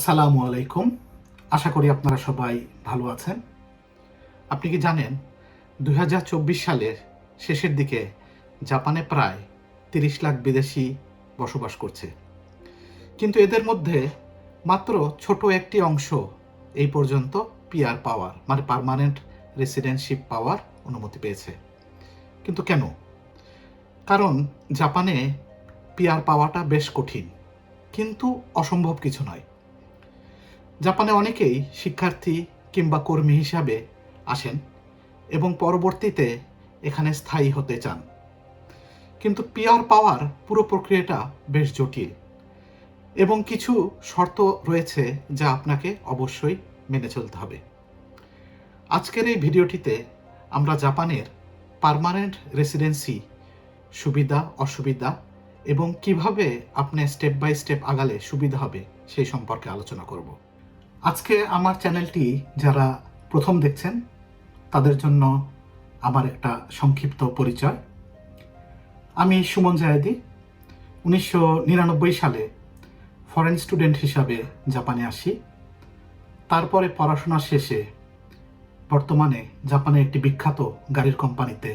আসসালামু আলাইকুম। আশা করি আপনারা সবাই ভালো আছেন। আপনি কি জানেন দু হাজার চব্বিশ সালের শেষের দিকে জাপানে প্রায় তিরিশ লাখ বিদেশি বসবাস করছে। কিন্তু এদের মধ্যে মাত্র ছোট একটি অংশ এই পর্যন্ত পিআর পাওয়ার মানে পার্মানেন্ট রেসিডেন্টশিপ পাওয়ার অনুমতি পেয়েছে। কিন্তু কেন? কারণ জাপানে পিআর পাওয়াটা বেশ কঠিন, কিন্তু অসম্ভব কিছু নয়। জাপানে অনেকেই শিক্ষার্থী কিংবা কর্মী হিসাবে আসেন এবং পরবর্তীতে এখানে স্থায়ী হতে চান। কিন্তু পিয়ার পাওয়ার পুরো প্রক্রিয়াটা বেশ জটিল এবং কিছু শর্ত রয়েছে যা আপনাকে অবশ্যই মেনে চলতে হবে। আজকের এই ভিডিওটিতে আমরা জাপানের পার্মানেন্ট রেসিডেন্সি সুবিধা, অসুবিধা এবং কীভাবে আপনি স্টেপ বাই স্টেপ আগালে সুবিধা হবে সেই সম্পর্কে আলোচনা করব। আজকে আমার চ্যানেলটি যারা প্রথম দেখছেন, তাদের জন্য আমার একটা সংক্ষিপ্ত পরিচয়। আমি সুমন জায়েদি, উনিশশো নিরানব্বই সালে ফরেন স্টুডেন্ট হিসাবে জাপানে আসি। তারপরে পড়াশোনা শেষে বর্তমানে জাপানে একটি বিখ্যাত গাড়ির কোম্পানিতে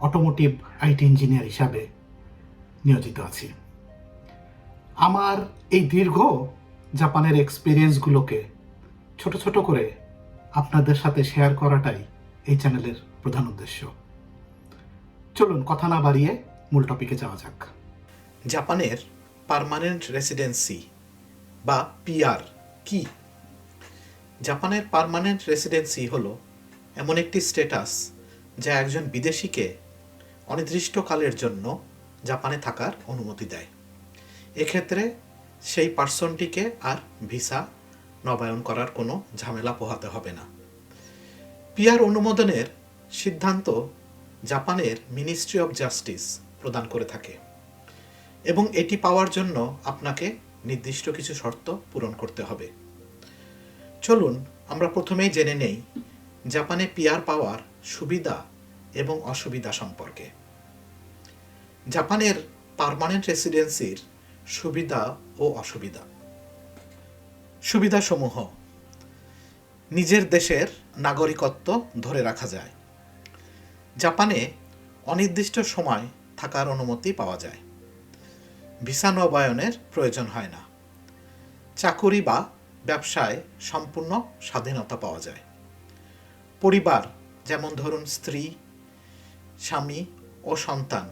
অটোমোটিভ আইটি ইঞ্জিনিয়ার হিসাবে নিয়োজিত আছি। আমার এই দীর্ঘ জাপানের এক্সপিরিয়েন্সগুলোকে ছোট ছোট করে আপনাদের সাথে শেয়ার করাটাই এই চ্যানেলের প্রধান উদ্দেশ্য। চলুন কথা না বাড়িয়ে মূল টপিকে যাওয়া যাক। জাপানের পার্মানেন্ট রেসিডেন্সি বা পিআর কি? জাপানের পার্মানেন্ট রেসিডেন্সি হলো এমন একটি স্ট্যাটাস যা একজন বিদেশিকে অনির্দিষ্টকালের জন্য জাপানে থাকার অনুমতি দেয়। এক্ষেত্রে সেই পার্সনটিকে আর ভিসা নবায়ন করার কোনো ঝামেলা পোহাতে হবে না। পিয়ার অনুমোদনের সিদ্ধান্ত জাপানের মিনিস্ট্রি অফ জাস্টিস প্রদান করে থাকে এবং এটি পাওয়ার জন্য আপনাকে নির্দিষ্ট কিছু শর্ত পূরণ করতে হবে। চলুন, আমরা প্রথমেই জেনে নেই জাপানে পিয়ার পাওয়ার সুবিধা এবং অসুবিধা সম্পর্কে। জাপানের পার্মানেন্ট রেসিডেন্সির সুবিধা ও অসুবিধা। সুবিধাসমূহ নিজের দেশের নাগরিকত্ব ধরে রাখা যায়। জাপানে অনির্দিষ্ট সময় থাকার অনুমতি পাওয়া যায়। ভিসা নবায়নের প্রয়োজন হয় না। চাকুরি বা ব্যবসায় সম্পূর্ণ স্বাধীনতা পাওয়া যায়। পরিবার, যেমন ধরুন স্ত্রী, স্বামী ও সন্তান,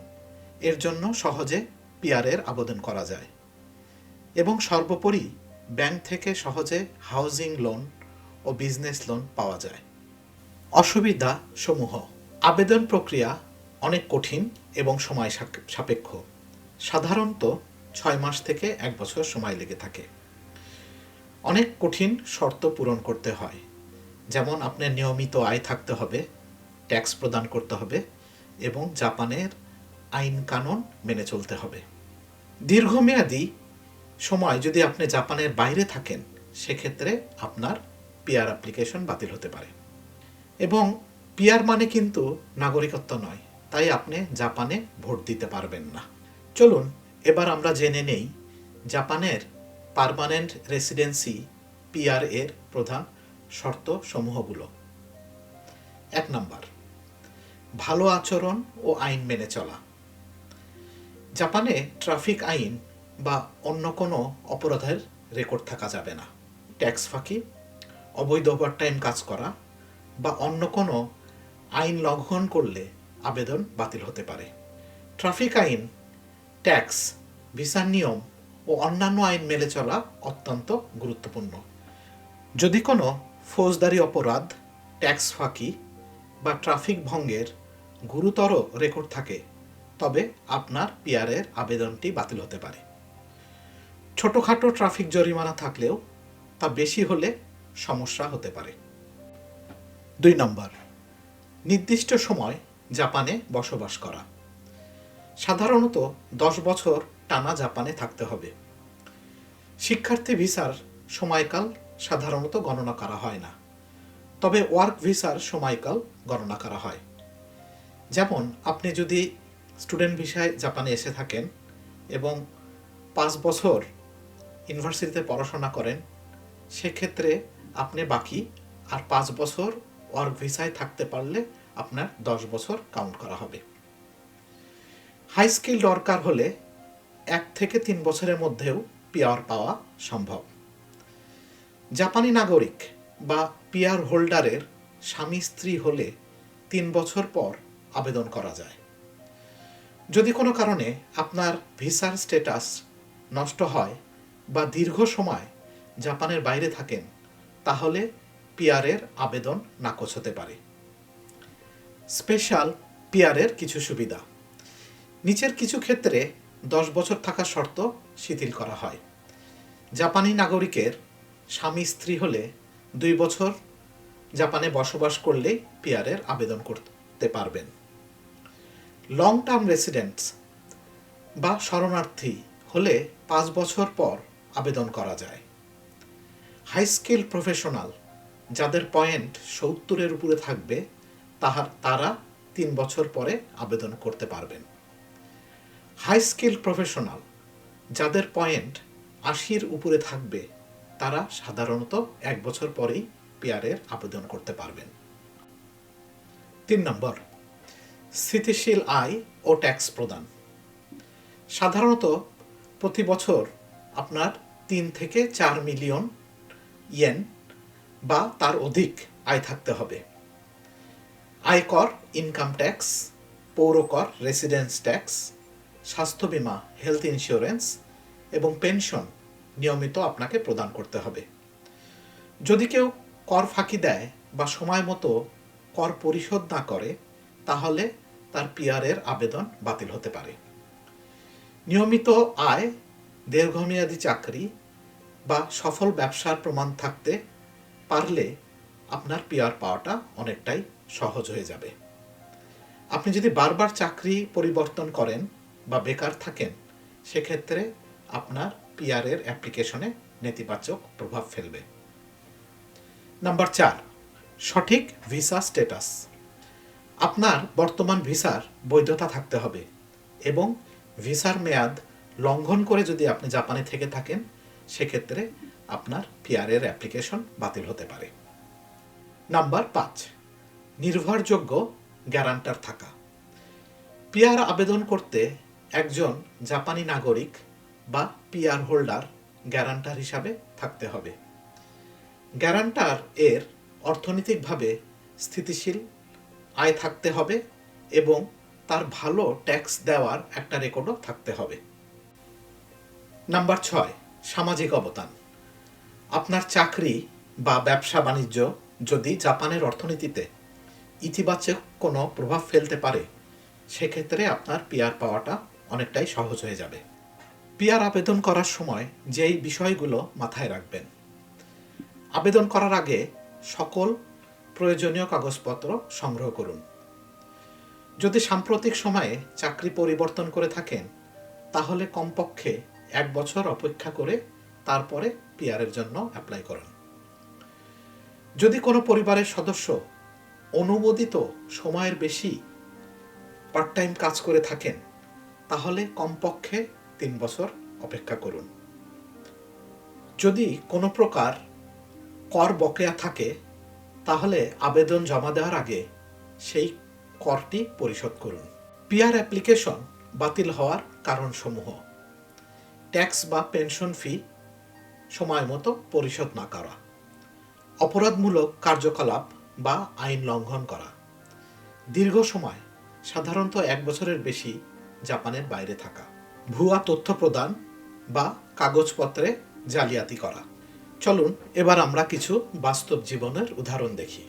এর জন্য সহজে পিআরের আবেদন করা যায়। এবং সর্বোপরি ব্যাংক থেকে সহজে হাউজিং লোন ও বিজনেস লোন পাওয়া যায়। অসুবিধা সমূহ আবেদন প্রক্রিয়া অনেক কঠিন এবং সময় সাপেক্ষ। সাধারণত ছয় মাস থেকে এক বছর সময় লেগে থাকে। অনেক কঠিন শর্ত পূরণ করতে হয়। যেমন আপনার নিয়মিত আয় থাকতে হবে, ট্যাক্স প্রদান করতে হবে এবং জাপানের আইন কানুন মেনে চলতে হবে। দীর্ঘমেয়াদী সময় যদি আপনি জাপানের বাইরে থাকেন, সেক্ষেত্রে আপনার পিয়ার অ্যাপ্লিকেশন বাতিল হতে পারে। এবং পিয়ার মানে কিন্তু নাগরিকত্ব নয়, তাই আপনি জাপানে ভোট দিতে পারবেন না। চলুন, এবার আমরা জেনে নেই জাপানের পার্মানেন্ট রেসিডেন্সি পিআর এর প্রধান শর্ত সমূহগুলো এক নম্বর, ভালো আচরণ ও আইন মেনে চলা। জাপানে ট্রাফিক আইন বা অন্য কোনো অপরাধের রেকর্ড থাকা যাবে না। ট্যাক্স ফাঁকি, অবৈধ ওভারটাইম কাজ করা বা অন্য কোনো আইন লঙ্ঘন করলে আবেদন বাতিল হতে পারে। ট্রাফিক আইন, ট্যাক্স ভিসার নিয়ম ও অন্যান্য আইন মেনে চলা অত্যন্ত গুরুত্বপূর্ণ। যদি কোনো ফৌজদারি অপরাধ, ট্যাক্স ফাঁকি বা ট্রাফিক ভঙ্গের গুরুতর রেকর্ড থাকে তবে আপনার পিআরের আবেদনটি বাতিল হতে পারে। ছোটোখাটো ট্রাফিক জরিমানা থাকলেও তা বেশি হলে সমস্যা হতে পারে। দুই নম্বর, নির্দিষ্ট সময় জাপানে বসবাস করা। সাধারণত দশ বছর টানা জাপানে থাকতে হবে। শিক্ষার্থী ভিসার সময়কাল সাধারণত গণনা করা হয় না, তবে ওয়ার্ক ভিসার সময়কাল গণনা করা হয়। যেমন, আপনি যদি স্টুডেন্ট ভিসায় জাপানে এসে থাকেন এবং পাঁচ বছর ইউনিভার্সিটিতে পড়াশোনা করেন, সেক্ষেত্রে আপনি বাকি আর পাঁচ বছর ওয়ার্ক ভিসায় থাকতে পারলে আপনার দশ বছর কাউন্ট করা হবে। হাই স্কিল দরকার হলে এক থেকে তিন বছরের মধ্যেও পিআর পাওয়া সম্ভব। জাপানি নাগরিক বা পিআর হোল্ডারের স্বামী স্ত্রী হলে তিন বছর পর আবেদন করা যায়। যদি কোনো কারণে আপনার ভিসার স্ট্যাটাস নষ্ট হয় বা দীর্ঘ সময় জাপানের বাইরে থাকেন, তাহলে পিয়ারের আবেদন নাকচ হতে পারে। স্পেশাল পিয়ারের কিছু সুবিধা। নিচের কিছু ক্ষেত্রে দশ বছর থাকার শর্ত শিথিল করা হয়। জাপানি নাগরিকের স্বামী স্ত্রী হলে দুই বছর জাপানে বসবাস করলেই পিয়ারের আবেদন করতে পারবেন। লং টার্ম রেসিডেন্টস বা শরণার্থী হলে পাঁচ বছর পর আবেদন করা যায়। হাই স্কিল প্রফেশনাল যাদের পয়েন্ট সত্তরের উপরে থাকবে, তাহার, তারা তিন বছর পরে আবেদন করতে পারবেন। হাই স্কিল প্রফেশনাল যাদের পয়েন্ট আশির উপরে থাকবে, তারা সাধারণত এক বছর পরেই পেয়ারের আবেদন করতে পারবেন। তিন নম্বর স্থিতিশীল আয় ও ট্যাক্স প্রদান। সাধারণত প্রতি বছর আপনার তিন থেকে চার মিলিয়ন ইয়েন বা তার অধিক আয় থাকতে হবে। আয়কর, ইনকাম ট্যাক্স, পৌরকর, রেসিডেন্স ট্যাক্স, স্বাস্থ্য বিমা, হেলথ ইন্স্যুরেন্স এবং পেনশন নিয়মিত আপনাকে প্রদান করতে হবে। যদি কেউ কর ফাঁকি দেয় বা সময় মতো কর পরিশোধ না করে, তাহলে তার পিআরের আবেদন বাতিল হতে পারে। নিয়মিত আয়, দীর্ঘমেয়াদী চাকরি বা সফল ব্যবসার প্রমাণ থাকতে পারলে আপনার পিআর পাওয়াটা অনেকটাই সহজ হয়ে যাবে। আপনি যদি বারবার চাকরি পরিবর্তন করেন বা বেকার থাকেন, সেক্ষেত্রে আপনার পিআরের অ্যাপ্লিকেশনে নেতিবাচক প্রভাব ফেলবে। নাম্বার চার, সঠিক ভিসা স্ট্যাটাস। আপনার বর্তমান ভিসার বৈধতা থাকতে হবে এবং ভিসার মেয়াদ লঙ্ঘন করে যদি আপনি জাপানে থেকে থাকেন, সেক্ষেত্রে আপনার পিআরের অ্যাপ্লিকেশন বাতিল হতে পারে। নাম্বার পাঁচ, নির্ভরযোগ্য গ্যারান্টার থাকা। পিআর আবেদন করতে একজন জাপানি নাগরিক বা পিআর হোল্ডার গ্যারান্টার হিসাবে থাকতে হবে। গ্যারান্টার এর অর্থনৈতিকভাবে স্থিতিশীল আয় থাকতে হবে এবং তার ভালো ট্যাক্স দেওয়ার একটা রেকর্ডও থাকতে হবে। নাম্বার ছয়, সামাজিক অবদান। আপনার চাকরি বা ব্যবসা বাণিজ্য যদি জাপানের অর্থনীতিতে ইতিবাচক কোনো প্রভাব ফেলতে পারে, সেক্ষেত্রে আপনার পিআর পাওয়াটা অনেকটাই সহজ হয়ে যাবে। পিআর আবেদন করার সময় যেই বিষয়গুলো মাথায় রাখবেন। আবেদন করার আগে সকল প্রয়োজনীয় কাগজপত্র সংগ্রহ করুন। যদি সাম্প্রতিক সময়ে চাকরি পরিবর্তন করে থাকেন, তাহলে কমপক্ষে এক বছর অপেক্ষা করে তারপরে পিআরের জন্য অ্যাপ্লাই করুন। যদি কোনো পরিবারের সদস্য অনুমোদিত সময়ের বেশি পার্ট টাইম কাজ করে থাকেন, তাহলে কমপক্ষে তিন বছর অপেক্ষা করুন। যদি কোনো প্রকার কর বকেয়া থাকে তাহলে আবেদন জমা দেওয়ার আগে সেই করটি পরিশোধ করুন। পিআর অ্যাপ্লিকেশন বাতিল হওয়ার কারণসমূহ। ট্যাক্স বা পেনশন ফি সময় মতো পরিশোধ না করা। অপরাধমূলক কার্যকলাপ বা আইন লঙ্ঘন করা। দীর্ঘ সময়, সাধারণত এক বছরের বেশি, জাপানের বাইরে থাকা। ভুয়া তথ্য প্রদান বা কাগজপত্রে জালিয়াতি করা। চলুন, এবার আমরা কিছু বাস্তব জীবনের উদাহরণ দেখি।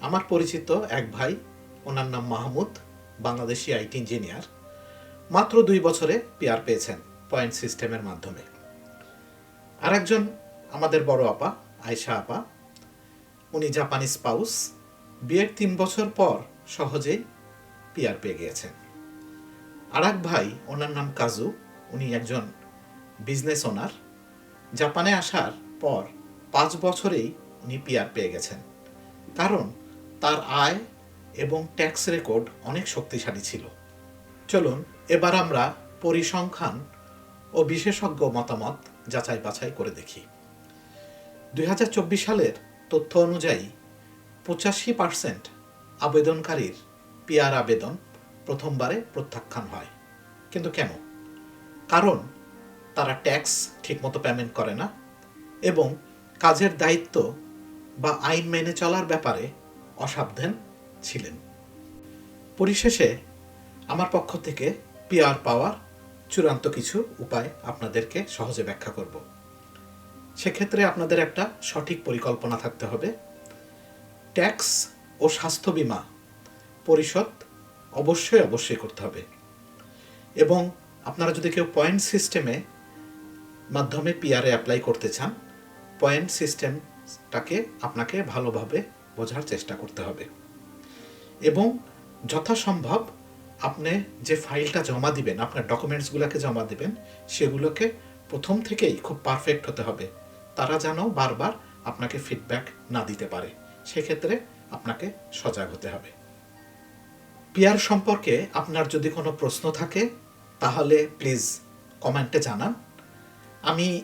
আমার পরিচিত এক ভাই, ওনার নাম মাহমুদ, বাংলাদেশি আইটি ইঞ্জিনিয়ার। মাত্র দুই বছরে পিআর পেয়েছেন পয়েন্ট সিস্টেমের মাধ্যমে। আরেকজন আমাদের বড় আপা, আয়শা আপা। উনি জাপানি স্পাউস। বিয়ের তিন বছর পর সহজেই পিআর পেয়ে গিয়েছেন। আর এক ভাই, ওনার নাম কাজু। উনি একজন বিজনেস ওনার। জাপানে আসার পর পাঁচ বছরেই উনি পিআর পেয়ে গেছেন। কারণ তার আয় এবং ট্যাক্স রেকর্ড অনেক শক্তিশালী ছিল। চলুন, এবার আমরা পরিসংখ্যান ও বিশেষজ্ঞ মতামত যাচাই বাছাই করে দেখি। দুই হাজার চব্বিশ সালের তথ্য অনুযায়ী পঁচাশি পার্সেন্ট আবেদনকারীর পিআর আবেদন প্রথমবারে প্রত্যাখ্যান হয়। কিন্তু কেন? কারণ তারা ট্যাক্স ঠিকমতো পেমেন্ট করে না এবং কাজের দায়িত্ব বা আইন মেনে চলার ব্যাপারে অসাবধান ছিলেন। পরিশেষে আমার পক্ষ থেকে পিআর পাওয়ার চূড়ান্ত কিছু উপায় আপনাদেরকে সহজে ব্যাখ্যা করব। সেক্ষেত্রে আপনাদের একটা সঠিক পরিকল্পনা থাকতে হবে। ট্যাক্স ও স্বাস্থ্য বীমা পরিশোধ অবশ্যই অবশ্যই করতে হবে এবং আপনারা যদি কেউ পয়েন্ট সিস্টেমে মাধ্যমে পিআরএ অ্যাপ্লাই করতে চান পয়েন্ট সিস্টেমটাকে আপনাকে ভালোভাবে বোঝার চেষ্টা করতে হবে। এবং যথাসম্ভব আপনি যে ফাইলটা জমা দিবেন, আপনার ডকুমেন্টসগুলোকে জমা দিবেন, সেগুলোকে প্রথম থেকেই খুব পারফেক্ট হতে হবে। তারা যেন বারবার আপনাকে ফিডব্যাক না দিতে পারে। সেক্ষেত্রে আপনাকে সজাগ হতে হবে। পিয়ার সম্পর্কে আপনার যদি কোনো প্রশ্ন থাকে, তাহলে প্লিজ কমেন্টে জানান। আমি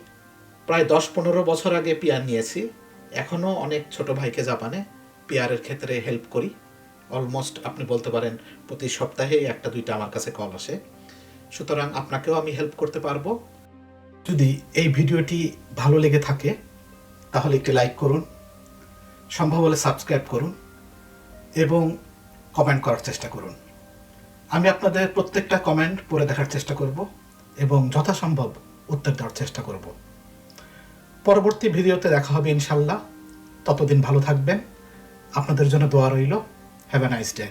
প্রায় দশ পনেরো বছর আগে পিয়ার নিয়েছি। এখনও অনেক ছোট ভাইকে জাপানে পিয়ারের ক্ষেত্রে হেল্প করি। অলমোস্ট আপনি বলতে পারেন প্রতি সপ্তাহেই একটা দুইটা আমার কাছে কল আসে। সুতরাং আপনাকেও আমি হেল্প করতে পারব। যদি এই ভিডিওটি ভালো লেগে থাকে, তাহলে একটি লাইক করুন। সম্ভব হলে সাবস্ক্রাইব করুন এবং কমেন্ট করার চেষ্টা করুন। আমি আপনাদের প্রত্যেকটা কমেন্ট পড়ে দেখার চেষ্টা করব এবং যথাসম্ভব উত্তর দেওয়ার চেষ্টা করব। পরবর্তী ভিডিওতে দেখা হবে ইনশাল্লাহ। ততদিন ভালো থাকবেন। আপনাদের জন্য দোয়া রইল। Have a nice day